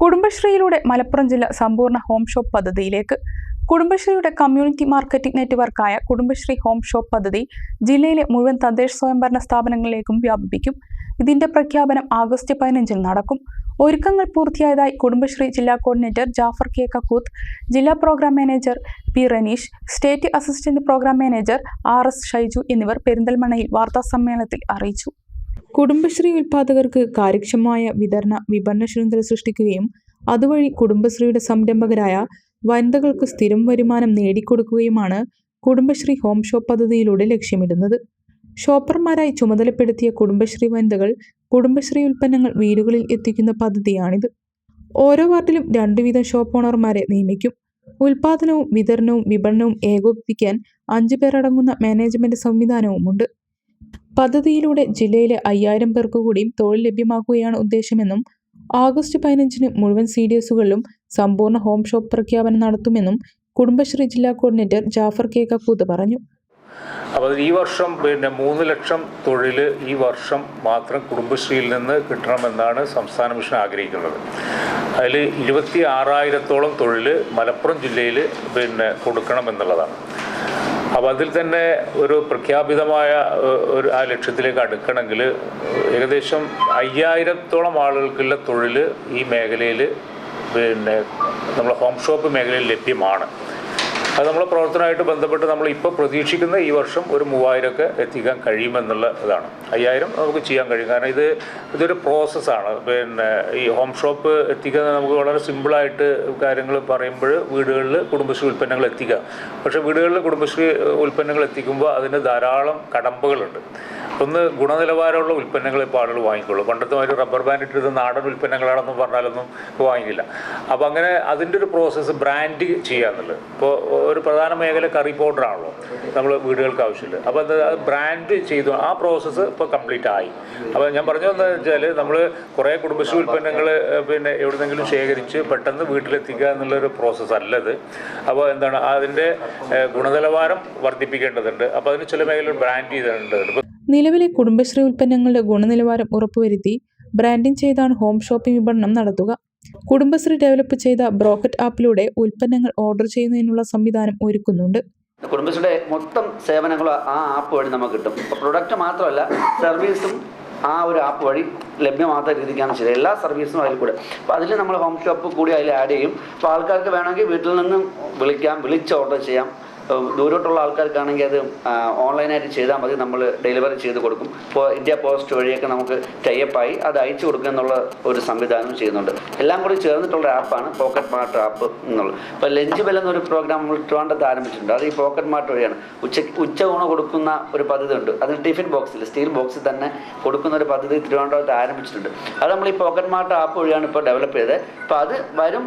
കുടുംബശ്രീയിലൂടെ മലപ്പുറം ജില്ല സമ്പൂർണ home shop പദ്ധതിയിലേക്ക് കുടുംബശ്രീയുടെ കമ്മ്യൂണിറ്റി മാർക്കറ്റിംഗ് നെറ്റ്വർക്കായ കുടുംബശ്രീ ഹോം ഷോപ്പ് പദ്ധതി ജില്ലയിലെ മുഴുവൻ തദ്ദേശ സ്വയംഭരണ സ്ഥാപനങ്ങളിലേക്കും വ്യാപിപ്പിക്കും. ഇതിന്റെ പ്രഖ്യാപനം ആഗസ്റ്റ് പതിനഞ്ചിന് നടക്കും. ഒരുക്കങ്ങൾ പൂർത്തിയായതായി കുടുംബശ്രീ ജില്ലാ കോർഡിനേറ്റർ ജാഫർ കെ കക്കൂത്ത് ജില്ലാ programme manager P Ranish state assistant programme manager R S Shaiju എന്നിവർ പെരിന്തൽമണ്ണയിൽ വാർത്താസമ്മേളനത്തിൽ അറിയിച്ചു. കുടുംബശ്രീ ഉൽപാദകർക്ക് കാര്യക്ഷമമായ വിതരണ വിപണന ശൃംഖല സൃഷ്ടിക്കുകയും അതുവഴി കുടുംബശ്രീയുടെ സംരംഭകരായ വനിതകൾക്ക് സ്ഥിരം വരുമാനം നേടിക്കൊടുക്കുകയുമാണ് കുടുംബശ്രീ ഹോം ഷോപ്പ് പദ്ധതിയിലൂടെ ലക്ഷ്യമിടുന്നത്. ഷോപ്പർമാരായി ചുമതലപ്പെടുത്തിയ കുടുംബശ്രീ വനിതകൾ കുടുംബശ്രീ ഉൽപ്പന്നങ്ങൾ വീടുകളിൽ എത്തിക്കുന്ന പദ്ധതിയാണിത്. ഓരോ വാർഡിലും രണ്ടു വീതം ഷോപ്പ് ഓണർമാരെ നിയമിക്കും. ഉൽപാദനവും വിതരണവും വിപണനവും ഏകോപിപ്പിക്കാൻ അഞ്ചു പേരടങ്ങുന്ന മാനേജ്മെന്റ് സംവിധാനവുമുണ്ട്. പദ്ധതിയിലൂടെ ജില്ലയിലെ അയ്യായിരം പേർക്ക് കൂടിയും തൊഴിൽ ലഭ്യമാക്കുകയാണ് ഉദ്ദേശമെന്നും ആഗസ്റ്റ് പതിനഞ്ചിന് മുഴുവൻ സി ഡി എസുകളിലും സമ്പൂർണ ഹോം ഷോപ്പ് പ്രഖ്യാപനം നടത്തുമെന്നും കുടുംബശ്രീ ജില്ലാ കോർഡിനേറ്റർ ജാഫർ കെ കക്കൂത്ത് പറഞ്ഞു. അപ്പോൾ ഈ വർഷം പിന്നെ മൂന്ന് ലക്ഷം തൊഴിൽ ഈ വർഷം മാത്രം കുടുംബശ്രീയിൽ നിന്ന് കിട്ടണമെന്നാണ് സംസ്ഥാന മിഷൻ ആഗ്രഹിക്കുന്നത്. അതിൽ ഇരുപത്തി ആറായിരത്തോളം തൊഴിൽ മലപ്പുറം ജില്ലയിൽ പിന്നെ കൊടുക്കണം എന്നുള്ളതാണ് അപ്പോൾ അതിൽ തന്നെ ഒരു പ്രഖ്യാപിതമായ ഒരു ആ ലക്ഷ്യത്തിലേക്ക് അടുക്കണമെങ്കിൽ ഏകദേശം അയ്യായിരത്തോളം ആളുകൾക്കുള്ള തൊഴിൽ ഈ മേഖലയിൽ പിന്നെ നമ്മുടെ ഹോം ഷോപ്പ് മേഖലയിൽ ലഭ്യമാണ്. അത് നമ്മളെ പ്രവർത്തനമായിട്ട് ബന്ധപ്പെട്ട് നമ്മൾ ഇപ്പോൾ പ്രതീക്ഷിക്കുന്ന ഈ വർഷം ഒരു മൂവായിരമൊക്കെ എത്തിക്കാൻ കഴിയുമെന്നുള്ള ഇതാണ്. അയ്യായിരം നമുക്ക് ചെയ്യാൻ കഴിയും. കാരണം ഇത് ഇതൊരു പ്രോസസ്സാണ്. പിന്നെ ഈ ഹോം ഷോപ്പ് എത്തിക്കുന്നത് നമുക്ക് വളരെ സിമ്പിളായിട്ട് കാര്യങ്ങൾ പറയുമ്പോൾ വീടുകളിൽ കുടുംബശ്രീ ഉൽപ്പന്നങ്ങൾ എത്തിക്കുക പക്ഷേ വീടുകളിൽ കുടുംബശ്രീ ഉൽപ്പന്നങ്ങൾ എത്തിക്കുമ്പോൾ അതിന് ധാരാളം കടമ്പകളുണ്ട്. ഒന്ന് ഗുണനിലവാരമുള്ള ഉൽപ്പന്നങ്ങൾ ഇപ്പോൾ ആളുകൾ വാങ്ങിക്കുള്ളൂ. പണ്ടത്തെ ഒരു റബ്ബർ ബാൻഡ് ഇട്ടിരുന്ന നാടൻ ഉൽപ്പന്നങ്ങളാണെന്ന് പറഞ്ഞാലൊന്നും വാങ്ങിക്കില്ല. അപ്പോൾ അങ്ങനെ അതിന്റെ ഒരു പ്രോസസ്സ് ബ്രാൻഡ് ചെയ്യുക എന്നുള്ളത്. ഇപ്പോൾ ഒരു പ്രധാന മേഖല കറി പൗഡറാണല്ലോ നമ്മൾ വീടുകൾക്ക് ആവശ്യമില്ല. അപ്പോൾ അത് ബ്രാൻഡ് ചെയ്തു. ആ പ്രോസസ്സ് ഇപ്പോൾ കംപ്ലീറ്റ് ആയി. അപ്പോൾ ഞാൻ പറഞ്ഞു എന്താ വെച്ചാൽ നമ്മൾ കുറേ കുടുംബശ്രീ ഉൽപ്പന്നങ്ങൾ പിന്നെ എവിടുന്നെങ്കിലും ശേഖരിച്ച് പെട്ടെന്ന് വീട്ടിലെത്തിക്കുക എന്നുള്ളൊരു പ്രോസസ്സ് അല്ലത്. അപ്പോൾ എന്താണ് അതിന്റെ ഗുണനിലവാരം വർദ്ധിപ്പിക്കേണ്ടതുണ്ട്. അപ്പോൾ അതിന് ചില മേഖലകൾ ബ്രാൻഡ് ചെയ്തേണ്ടതുണ്ട് ഇപ്പോൾ നിലവിലെ കുടുംബശ്രീ ഉൽപ്പന്നങ്ങളുടെ ഗുണനിലവാരം ഉറപ്പുവരുത്തി ബ്രാൻഡിംഗ് ചെയ്താണ് ഹോം ഷോപ്പിംഗ് വിപണനം നടത്തുക. കുടുംബശ്രീ ഡെവലപ്പ് ചെയ്ത ബ്രോക്കറ്റ് ആപ്പിലൂടെ ഉൽപ്പന്നങ്ങൾ ഓർഡർ ചെയ്യുന്നതിനുള്ള സംവിധാനം ഒരുക്കുന്നുണ്ട്. കുടുംബശ്രീയുടെ മൊത്തം സേവനങ്ങൾ ആ ആപ്പ് വഴി നമുക്ക് കിട്ടും. പ്രൊഡക്റ്റ് മാത്രമല്ല സർവീസും ആ ഒരു ആപ്പ് വഴി ലഭ്യമാകാത്ത രീതിക്കാണ് ചെയ്തത്. എല്ലാ സർവീസും അതിൽ കൂടെ. അപ്പോൾ അതിൽ നമ്മൾ ഹോം ഷോപ്പ് കൂടി അതിൽ ആഡ് ചെയ്യും. അപ്പോൾ ആൾക്കാർക്ക് വേണമെങ്കിൽ വീട്ടിൽ നിന്നും വിളിക്കാം വിളിച്ച് ഓർഡർ ചെയ്യാം. ദൂരോട്ടുള്ള ആൾക്കാർക്കാണെങ്കിൽ അത് ഓൺലൈനായിട്ട് ചെയ്താൽ മതി. നമ്മൾ ഡെലിവറി ചെയ്ത് കൊടുക്കും. ഇപ്പോൾ ഇന്ത്യ പോസ്റ്റ് വഴിയൊക്കെ നമുക്ക് ടൈപ്പായി അത് അയച്ചു കൊടുക്കുക എന്നുള്ള ഒരു സംവിധാനം ചെയ്യുന്നുണ്ട്. എല്ലാം കൂടി ചേർന്നിട്ടുള്ള ആപ്പാണ് പോക്കറ്റ് മാർട്ട് ആപ്പ് എന്നുള്ളത്. ഇപ്പോൾ ലഞ്ച് ബെൽ എന്നൊരു പ്രോഗ്രാം നമ്മൾ ട്രിവാൻഡത്ത് ആരംഭിച്ചിട്ടുണ്ട്. അത് ഈ പോക്കറ്റ് മാർട്ട് വഴിയാണ്. ഉച്ച ഉച്ച ഊണ് കൊടുക്കുന്ന ഒരു പദ്ധതി ഉണ്ട് അത് ടിഫിൻ ബോക്സിൽ സ്റ്റീൽ ബോക്സിൽ തന്നെ കൊടുക്കുന്ന ഒരു പദ്ധതി തിരുവനന്തപുരത്ത് ആരംഭിച്ചിട്ടുണ്ട്. അത് നമ്മൾ ഈ പോക്കറ്റ് മാർട്ട് ആപ്പ് വഴിയാണ് ഇപ്പോൾ ഡെവലപ്പ് ചെയ്തത്. അപ്പോൾ അത് വരും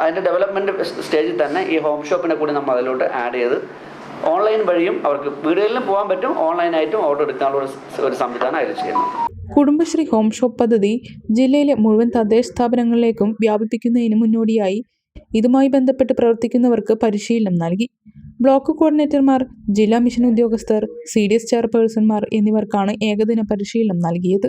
അതിന്റെ ഡെവലപ്മെന്റ് സ്റ്റേജിൽ തന്നെ ഈ ഹോം ഷോപ്പിനെ കൂടി നമ്മൾ അതിലോട്ട് ആഡ് ചെയ്ത് ഓൺലൈൻ വഴിയും അവർക്ക് വീടുകളിലും പോകാൻ പറ്റും ഓൺലൈനായിട്ടും ഓർഡർ എടുക്കാനുള്ള ഒരു സംവിധാനം അതിൽ ചെയ്യുന്നു കുടുംബശ്രീ ഹോം ഷോപ്പ് പദ്ധതി ജില്ലയിലെ മുഴുവൻ തദ്ദേശ സ്ഥാപനങ്ങളിലേക്കും വ്യാപിപ്പിക്കുന്നതിന് മുന്നോടിയായി. ഇതുമായി ബന്ധപ്പെട്ട് പ്രവർത്തിക്കുന്നവർക്ക് പരിശീലനം നൽകി. ബ്ലോക്ക് കോർഡിനേറ്റർമാർ ജില്ലാ മിഷൻ ഉദ്യോഗസ്ഥർ സി ഡി എസ് ചെയർപേഴ്സൺമാർ എന്നിവർക്കാണ് ഏകദിന പരിശീലനം നൽകിയത്.